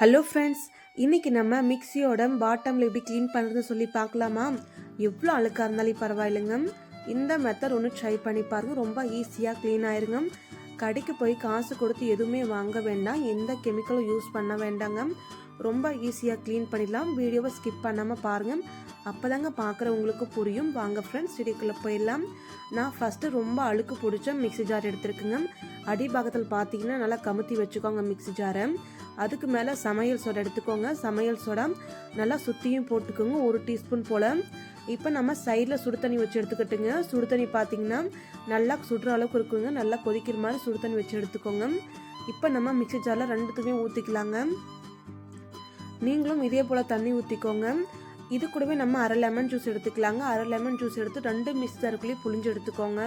Hello friends இன்னைக்கு நம்ம மிக்சியோட பாட்டமில் எப்படி க்ளீன் பண்ணுறதுன்னு சொல்லி பார்க்கலாமா? எவ்வளோ அழுக்காக இருந்தாலும் பரவாயில்லைங்க. இந்த மெத்தட் ஒன்று ட்ரை பண்ணி பாருங்கள் ரொம்ப ஈஸியாக க்ளீன் ஆயிருங்க. கடைக்கு போய் காசு கொடுத்து எதுவுமே வாங்க வேண்டாம். எந்த கெமிக்கலும் யூஸ் பண்ண வேண்டாங்க. ரொம்ப ஈஸியாக க்ளீன் பண்ணிடலாம். வீடியோவை ஸ்கிப் பண்ணாமல் பாருங்கள் அப்போ தாங்க பார்க்குறவங்களுக்கு புரியும். வாங்க ஃப்ரெண்ட்ஸ் வீடியோக்குள்ளே போயிடலாம். நான் ஃபஸ்ட்டு ரொம்ப அழுக்கு பிடிச்ச மிக்ஸி ஜார் எடுத்துருக்குங்க. அடிபாகத்தில் பார்த்தீங்கன்னா நல்லா கமுத்தி வச்சுக்கோங்க மிக்ஸி ஜாரை அதுக்கு மேலே சமையல் சோடா எடுத்துக்கோங்க. சமையல் சோடா நல்லா சுற்றியும் போட்டுக்கோங்க. ஒரு டீஸ்பூன் போல். இப்போ நம்ம சைடில் சுடு தண்ணி வச்சு எடுத்துக்கிட்டுங்க. சுடு தண்ணி பார்த்தீங்கன்னா நல்லா சுடுற அளவுக்கு இருக்குங்க. நல்லா கொதிக்கிற மாதிரி சுடு தண்ணி வச்சு எடுத்துக்கோங்க. இப்போ நம்ம மிக்ஸி ஜாரில் ரெண்டுத்துக்குமே ஊற்றிக்கலாங்க நீங்களும் இதே போல் தண்ணி ஊற்றிக்கோங்க இது கூடவே நம்ம அரை லெமன் ஜூஸ் எடுத்துக்கலாங்க. அரை லெமன் ஜூஸ் எடுத்து ரெண்டு மிக்ஸ் ஜாருக்குள்ளேயே புளிஞ்சு எடுத்துக்கோங்க.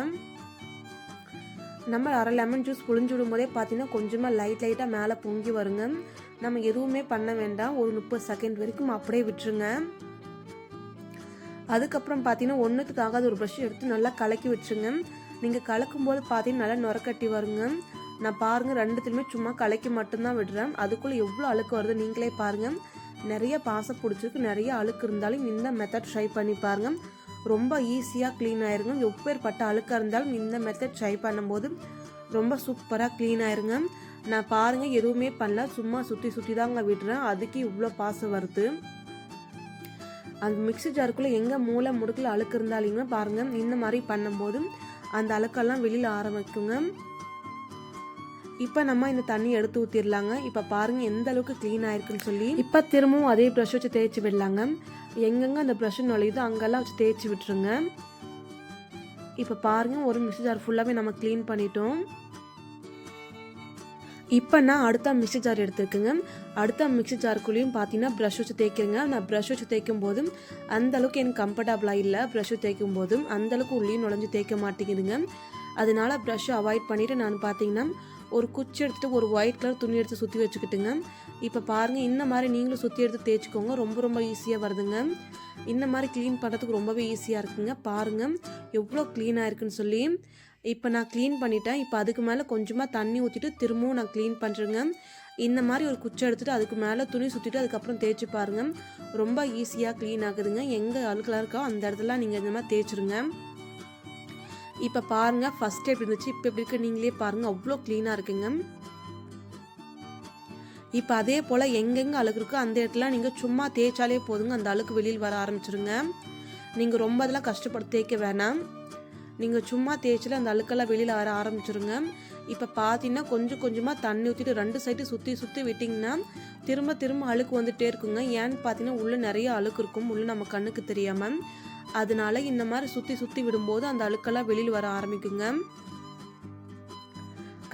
நம்ம அரை லெமன் ஜூஸ் புளிஞ்சு விடும்போதே பார்த்தீங்கன்னா கொஞ்சமாக லைட் லைட்டாக மேலே பொங்கி வருங்க. நம்ம எதுவுமே பண்ண வேண்டாம். ஒரு முப்பது செகண்ட் வரைக்கும் அப்படியே விட்டுருங்க. அதுக்கப்புறம் பார்த்தீங்கன்னா ஒன்றுத்துக்கு ஆகாத ஒரு ப்ரஷ் எடுத்து நல்லா கலக்கி விட்டுருங்க நீங்கள் கலக்கும் போது பார்த்தீங்கன்னா நல்லா நுரக்கட்டி வருங்க. நான் பாருங்கள் ரெண்டுத்துலையுமே சும்மா கலக்கி மட்டும்தான் விடுறேன். அதுக்குள்ளே எவ்வளோ அழுக்கு வருது நீங்களே பாருங்கள் நிறைய பாசம் பிடிச்சிருக்கு நிறைய அழுக்கு இருந்தாலும் இந்த மெத்தட் ட்ரை பண்ணி பாருங்கள் ரொம்ப ஈஸியாக க்ளீன் ஆயிருங்க. எப்பேற்பட்ட அழுக்காக இருந்தாலும் இந்த மெத்தட் ட்ரை பண்ணும்போது ரொம்ப சூப்பராக க்ளீன் ஆயிருங்க. நான் பாருங்கள் எதுவுமே பண்ணல. சும்மா சுற்றி சுற்றி தாங்க விடுறேன். அதுக்கு இவ்வளோ பாசம் வருது. அந்த மிக்ஸி ஜாருக்குள்ளே எங்கே மூளை முடுக்கில் அழுக்கு இருந்தாலுங்க பாருங்கள் இந்த மாதிரி பண்ணும்போது அந்த அழுக்கெல்லாம் வெளியில் ஆரம்பிக்குங்க. இப்போ நம்ம இந்த தண்ணி எடுத்து ஊற்றிடலாங்க இப்போ பாருங்கள் எந்த அளவுக்கு க்ளீன் ஆயிருக்குன்னு சொல்லி. இப்போ திரும்பவும் அதே ப்ரஷ் வச்சு தேய்ச்சி விடலாங்க. எங்கெங்கே அந்த ப்ரஷ் நுழையுதோ அங்கெல்லாம் வச்சு தேய்ச்சி விட்டுருங்க. இப்போ பாருங்கள் ஒரு மிக்ஸி ஜார் ஃபுல்லாகவே நம்ம க்ளீன் பண்ணிட்டோம். இப்போ நான் அடுத்த மிக்ஸி ஜார் எடுத்துருக்குங்க. அடுத்த மிக்ஸி ஜாருக்குள்ளேயும் பார்த்தீங்கன்னா ப்ரஷ் வச்சு தேய்க்கிறேங்க. நான் ப்ரஷ் வச்சு தேய்க்கும் போதும் அந்த அளவுக்கு எனக்கு கம்ஃபர்டபுளாக இல்லை. ப்ரஷ் தேய்க்கும் போதும் அந்த அளவுக்கு உள்ளேயும் நுழைஞ்சு தேய்க்க மாட்டேங்குதுங்க. அதனால ப்ரஷ்ஷை அவாய்ட் பண்ணிவிட்டு நான் பார்த்தீங்கன்னா ஒரு குச்சி எடுத்துகிட்டு ஒரு ஒயிட் கலர் துணி எடுத்து சுற்றி வச்சுக்கிட்டுங்க. இப்போ பாருங்கள் இந்த மாதிரி நீங்களும் சுற்றி எடுத்து தேய்ச்சிக்கோங்க. ரொம்ப ரொம்ப ஈஸியாக வருதுங்க. இந்த மாதிரி க்ளீன் பண்ணுறதுக்கு ரொம்பவே ஈஸியாக இருக்குங்க. பாருங்கள் எவ்வளோ க்ளீனாக இருக்குன்னு சொல்லி இப்போ நான் க்ளீன் பண்ணிட்டேன். இப்போ அதுக்கு மேலே கொஞ்சமாக தண்ணி ஊற்றிட்டு திரும்பவும் நான் க்ளீன் பண்ணுறேங்க இந்த மாதிரி ஒரு குச்சை எடுத்துகிட்டு அதுக்கு மேலே துணி சுற்றிட்டு அதுக்கப்புறம் தேய்ச்சி பாருங்கள் ரொம்ப ஈஸியாக க்ளீன் ஆகுதுங்க. எங்கே அழுக்கலாக இருக்கோ அந்த இடத்துல நீங்கள் இந்த மாதிரி தேய்ச்சிருங்க. இப்போ பாருங்கள் ஃபஸ்ட்டு எப்படி இருந்துச்சு. இப்போ எப்படி இருக்கு நீங்களே பாருங்கள் அவ்வளோ க்ளீனாக இருக்குங்க. இப்போ அதே போல் எங்கெங்கே அழுக்கு இருக்கோ அந்த இடத்துல நீங்கள் சும்மா தேய்ச்சாலே போதுங்க. அந்த அழுக்கு வெளியில் வர ஆரம்பிச்சிருங்க. நீங்கள் ரொம்ப அதெல்லாம் கஷ்டப்பட்டு தேய்க்க வேணாம். நீங்கள் சும்மா தேய்ச்சில அந்த அழுக்கெல்லாம் வெளியில் வர ஆரம்பிச்சிருங்க. இப்போ பார்த்தீங்கன்னா கொஞ்சம் கொஞ்சமாக தண்ணி ஊற்றிட்டு ரெண்டு சைடு சுற்றி சுற்றி விட்டிங்கன்னா திரும்ப திரும்ப அழுக்கு வந்துகிட்டே இருக்குங்க. ஏன்னு பார்த்தீங்கன்னா உள்ளே நிறைய அழுக்கு இருக்கும். உள்ளே நம்ம கண்ணுக்கு தெரியாமல் அதனால இந்த மாதிரி சுற்றி சுற்றி விடும்போது அந்த அழுக்கெல்லாம் வெளியில் வர ஆரம்பிக்குங்க.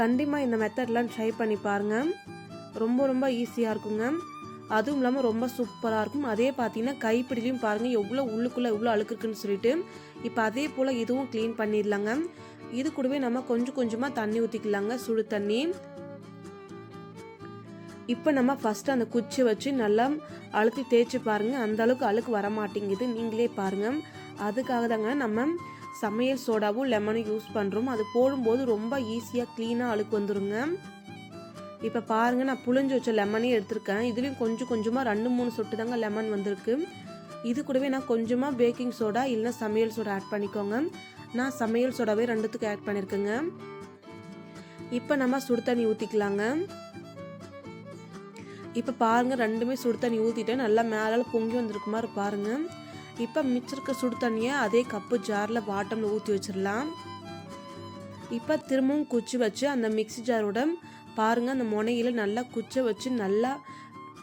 கண்டிப்பாக இந்த மெத்தட்லாம் ட்ரை பண்ணி பாருங்கள் ரொம்ப ரொம்ப ஈஸியாக இருக்குங்க. அதுவும் இல்லாமல் ரொம்ப சூப்பராக இருக்கும். அதே பார்த்தீங்கன்னா கைப்பிடிலையும் பாருங்கள் எவ்வளோ உள்ளுக்குள்ளே எவ்வளோ அழுக்குருக்குன்னு சொல்லிட்டு. இப்போ அதே போல் இதுவும் க்ளீன் பண்ணிடலாங்க. இது கூடவே நம்ம கொஞ்சம் கொஞ்சமாக தண்ணி ஊற்றிக்கலாங்க சுடு தண்ணி. இப்போ நம்ம ஃபஸ்ட்டு அந்த குச்சி வச்சு நல்லா அழுத்தி தேய்ச்சி பாருங்கள் அந்த அளவுக்கு அழுக்கு வர மாட்டேங்குது நீங்களே பாருங்கள் அதுக்காக தாங்க நம்ம சமையல் சோடாவும் லெமனும் யூஸ் பண்ணுறோம் அது போடும்போது ரொம்ப ஈஸியாக க்ளீனாக அழுக்கு வந்துருங்க. இப்போ பாருங்கள் நான் புளிஞ்சு வச்ச லெமனே எடுத்திருக்கேன். இதுலேயும் கொஞ்சம் கொஞ்சமாக ரெண்டு மூணு சொட்டு தாங்க லெமன் வந்திருக்கு. இது கூடவே நான் கொஞ்சமாக பேக்கிங் சோடா இல்லைன்னா சமையல் சோடா ஆட் பண்ணிக்கோங்க. நான் சமையல் சோடாவே ரெண்டுத்துக்கு ஆட் பண்ணியிருக்கேங்க இப்போ நம்ம சுடு தண்ணி ஊற்றிக்கலாங்க இப்போ பாருங்கள் ரெண்டுமே சுடு தண்ணி ஊற்றிட்டேன் நல்லா மேலே பொங்கி வந்திருக்கு மாதிரி பாருங்கள் இப்போ மிச்சிருக்க சுடு தண்ணியை அதே கப்பு ஜாரில் பாட்டமில் ஊற்றி வச்சிடலாம். இப்போ திரும்பவும் குச்சி வச்சு அந்த மிக்ஸி ஜாரோட பாருங்கள் அந்த முனையில் நல்லா குச்சை வச்சு நல்லா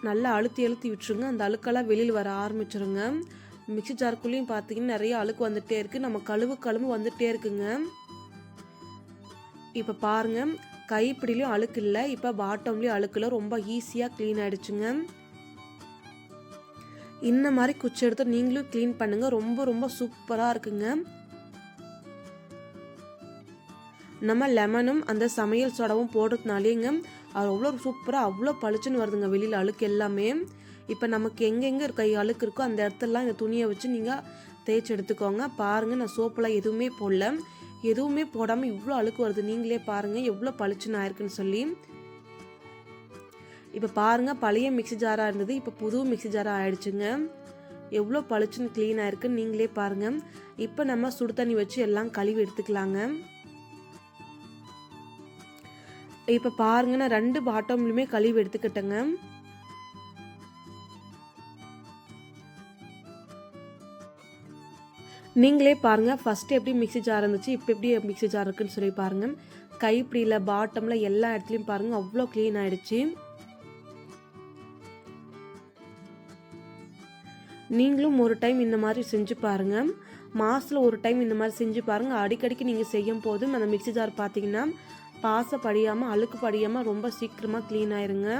நல்லா அழுத்தி அழுத்தி விட்டுருங்க. அந்த அழுக்கெல்லாம் வெளியில் வர ஆரம்பிச்சிருங்க. மிக்சி ஜாருக்குள்ளேயும் பார்த்தீங்கன்னா நிறைய அழுக்கு வந்துகிட்டே இருக்குது நம்ம கழுவு கழுவு வந்துகிட்டே இருக்குங்க. இப்போ பாருங்கள் கைப்பிடிலையும் அழுக்கு இல்லை. இப்போ பாட்டம்லேயும் அழுக்கில் ரொம்ப ஈஸியாக க்ளீன் ஆகிடுச்சுங்க இந்த மாதிரி குச்சி எடுத்து நீங்களும் க்ளீன் பண்ணுங்கள் ரொம்ப ரொம்ப சூப்பராக இருக்குங்க. நம்ம லெமனும் அந்த சமையல் சோடாவும் போடுறதுனாலேங்க அது அவ்வளோ சூப்பராக அவ்வளோ பளிச்சுன்னு வருதுங்க வெளியில் அழுக்கு எல்லாமே. இப்போ நமக்கு எங்கெங்கே இருக்க அழுக்கு இருக்கோ அந்த இடத்துலலாம் இந்த துணியை வச்சு நீங்கள் தேய்ச்சி எடுத்துக்கோங்க. பாருங்கள் நான் சோப்பெல்லாம் எதுவுமே போடல. எதுவுமே போடாமல் இவ்வளோ அழுக்கு வருது. நீங்களே பாருங்கள் எவ்வளோ பளிச்சுன்னு ஆயிருக்குன்னு சொல்லி. இப்போ பாருங்கள் பழைய மிக்ஸி ஜாராக இருந்தது. இப்போ புது மிக்ஸி ஜாராக ஆயிடுச்சுங்க. எவ்வளோ பளிச்சுன்னு க்ளீனாக இருக்குன்னு நீங்களே பாருங்கள் இப்போ நம்ம சுடு தண்ணி வச்சு எல்லாம் கழுவி எடுத்துக்கலாங்க. இப்போ பாருங்க நான் ரெண்டு பாட்டம்லையுமே கழுவி எடுத்துக்கிட்டேங்க. நீங்களே பாருங்கள் ஃபஸ்ட்டு எப்படி மிக்ஸி ஜார் இருந்துச்சு இப்போ எப்படி மிக்ஸி ஜார் இருக்குன்னு சொல்லி பாருங்கள் கைப்பிடியில் பாட்டமில் எல்லா இடத்துலையும் பாருங்கள் அவ்வளோ க்ளீன் ஆயிடுச்சு. நீங்களும் ஒரு டைம் இந்த மாதிரி செஞ்சு பாருங்கள் மாதத்தில் ஒரு டைம் இந்த மாதிரி செஞ்சு பாருங்கள் அடிக்கடிக்கு நீங்கள் செய்யும் போதும் அந்த மிக்ஸி ஜார் பார்த்தீங்கன்னா பாசை படியாமல் அழுக்கு படியாமல் ரொம்ப சீக்கிரமாக க்ளீன் ஆயிருங்க.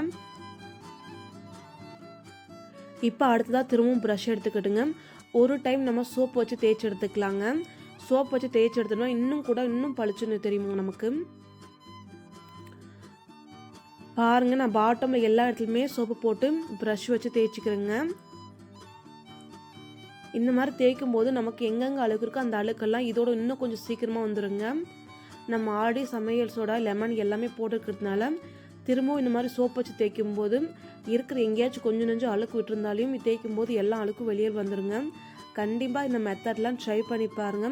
இப்போ அடுத்ததாக திரும்பவும் ப்ரஷ் எடுத்துக்கிட்டுங்க. ஒரு டைம் நம்ம சோப் வச்சு தேய்ச்சி எடுத்துக்கலாங்க. சோப் வச்சு தேய்ச்சி எடுத்தோம்னா இன்னும் கூட இன்னும் பளிச்சுன்னு தெரியுமா நமக்கு. பாருங்க நான் பாட்டமில் எல்லா இடத்துலையுமே சோப்பு போட்டு ப்ரஷ் வச்சு தேய்ச்சிக்கிறேங்க. இந்த மாதிரி தேய்க்கும் போது நமக்கு எங்கெங்கே அழுக்கு இருக்கோ அந்த அழுக்கெல்லாம் இதோட இன்னும் கொஞ்சம் சீக்கிரமாக வந்துடுங்க நம்ம ஆல்ரெடி சமையல் சோடா லெமன் எல்லாமே போட்டுக்கிறதுனால திரும்பவும் இந்த மாதிரி சோப் வச்சு தேய்க்கும் போது இருக்கிற எங்கேயாச்சும் கொஞ்சம் நெஞ்சம் அழுக்கு விட்டுருந்தாலையும் தேய்க்கும் போது எல்லா அழுக்கும் வெளியே வந்துடுங்க கண்டிப்பாக இந்த மெத்தட்லாம் ட்ரை பண்ணி பாருங்க.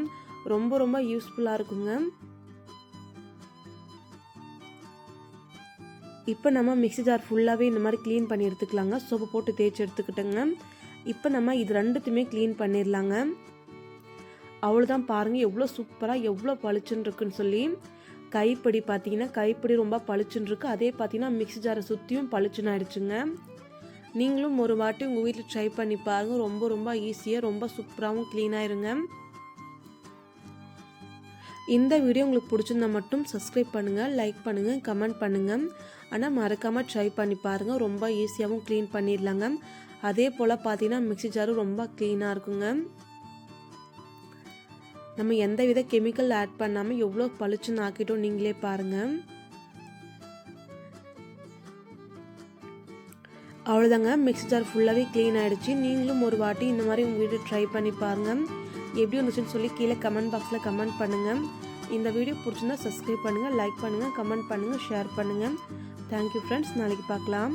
ரொம்ப ரொம்ப யூஸ்ஃபுல்லாக இருக்குங்க. இப்போ நம்ம மிக்ஸி ஜார் ஃபுல்லாகவே இந்த மாதிரி க்ளீன் பண்ணி எடுத்துக்கலாங்க. சோப்பு போட்டு தேய்ச்சி எடுத்துக்கிட்டோங்க. இப்போ நம்ம இது ரெண்டுத்தையுமே க்ளீன் பண்ணிடலாங்க அவ்வளோதான் பாருங்கள் எவ்வளோ சூப்பராக எவ்வளோ பளிச்சுன்னு இருக்குன்னு சொல்லி. கைப்பிடி பார்த்தீங்கன்னா கைப்பிடி ரொம்ப பளிச்சுன்னு இருக்குது அதே பார்த்தீங்கன்னா மிக்ஸி ஜாரை சுற்றியும் பளிச்சுன்னு ஆயிடுச்சுங்க நீங்களும் ஒரு வாட்டி உங்கள் வீட்டில் ட்ரை பண்ணி பாருங்கள் ரொம்ப ரொம்ப ஈஸியாக ரொம்ப சூப்பராகவும் க்ளீனாக இருங்க இந்த வீடியோ உங்களுக்கு பிடிச்சிருந்தா மட்டும் சப்ஸ்கிரைப் பண்ணுங்கள் லைக் பண்ணுங்கள் கமெண்ட் பண்ணுங்கள் ஆனால் மறக்காமல் ட்ரை பண்ணி பாருங்கள் ரொம்ப ஈஸியாகவும் க்ளீன் பண்ணிடலாங்க. அதே போல் பார்த்தீங்கன்னா மிக்ஸி ஜாரும் ரொம்ப க்ளீனாக இருக்குங்க. நம்ம எந்த வித கெமிக்கல் ஆட் பண்ணாமல் எவ்வளோ பளிச்சுன்னு ஆக்கிட்டோம் நீங்களே பாருங்கள் அவ்வளோதாங்க மிக்ஸி ஜார் ஃபுல்லாகவே க்ளீன் ஆகிடுச்சு நீங்களும் ஒரு வாட்டி இந்த மாதிரி உங்கள் வீடியோ ட்ரை பண்ணி பாருங்கள் எப்படி வந்துச்சுன்னு சொல்லி கீழே கமெண்ட் பாக்ஸில் கமெண்ட் பண்ணுங்கள் இந்த வீடியோ பிடிச்சிருந்தா சப்ஸ்கிரைப் பண்ணுங்கள் லைக் பண்ணுங்கள் கமெண்ட் பண்ணுங்கள் ஷேர் பண்ணுங்கள் தேங்க்யூ ஃப்ரெண்ட்ஸ் நாளைக்கு பார்க்கலாம்.